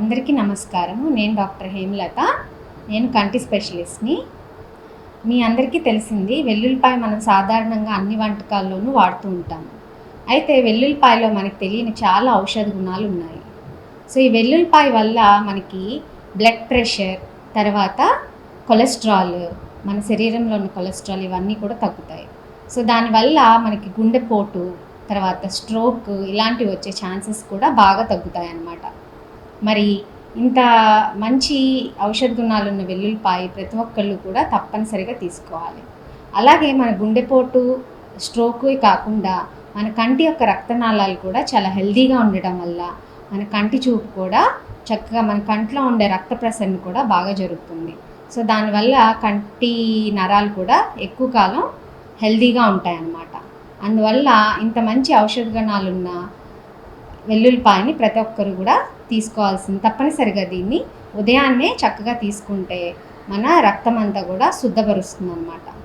అందరికీ నమస్కారము. నేను డాక్టర్ హేమలత. నేను కంటి స్పెషలిస్ట్ని. మీ అందరికీ తెలిసింది వెల్లుల్లిపాయ మనం సాధారణంగా అన్ని వంటకాల్లోనూ వాడుతూ ఉంటాము. అయితే వెల్లుల్లిపాయలో మనకి తెలియని చాలా ఔషధ గుణాలు ఉన్నాయి. సో ఈ వెల్లుల్లిపాయ వల్ల మనకి బ్లడ్ ప్రెషర్ తర్వాత కొలెస్ట్రాల్ మన శరీరంలో ఉన్న కొలెస్ట్రాల్ ఇవన్నీ కూడా తగ్గుతాయి. సో దానివల్ల మనకి గుండెపోటు తర్వాత స్ట్రోక్ ఇలాంటివి వచ్చే ఛాన్సెస్ కూడా బాగా తగ్గుతాయి అన్నమాట మరి ఇంత మంచి ఔషధ గుణాలు ఉన్న వెల్లుల్లిపాయ ప్రతి ఒక్కళ్ళు కూడా తప్పనిసరిగా తీసుకోవాలి. అలాగే మన గుండెపోటు స్ట్రోక్ కాకుండా మన కంటి యొక్క రక్తనాళాలు కూడా చాలా హెల్దీగా ఉండడం వల్ల మన కంటి చూపు కూడా చక్కగా మన కంట్లో ఉండే రక్త ప్రసరణ కూడా బాగా జరుగుతుంది. సో దానివల్ల కంటి నరాలు కూడా ఎక్కువ కాలం హెల్దీగా ఉంటాయన్నమాట. అందువల్ల ఇంత మంచి ఔషధ గుణాలున్న వెల్లుల్లిపాయని ప్రతి ఒక్కరు కూడా తీసుకోవాల్సింది తప్పనిసరిగా దీన్ని ఉదయాన్నే చక్కగా తీసుకుంటే మన రక్తం అంతా కూడా శుద్ధపరుస్తుంది అనమాట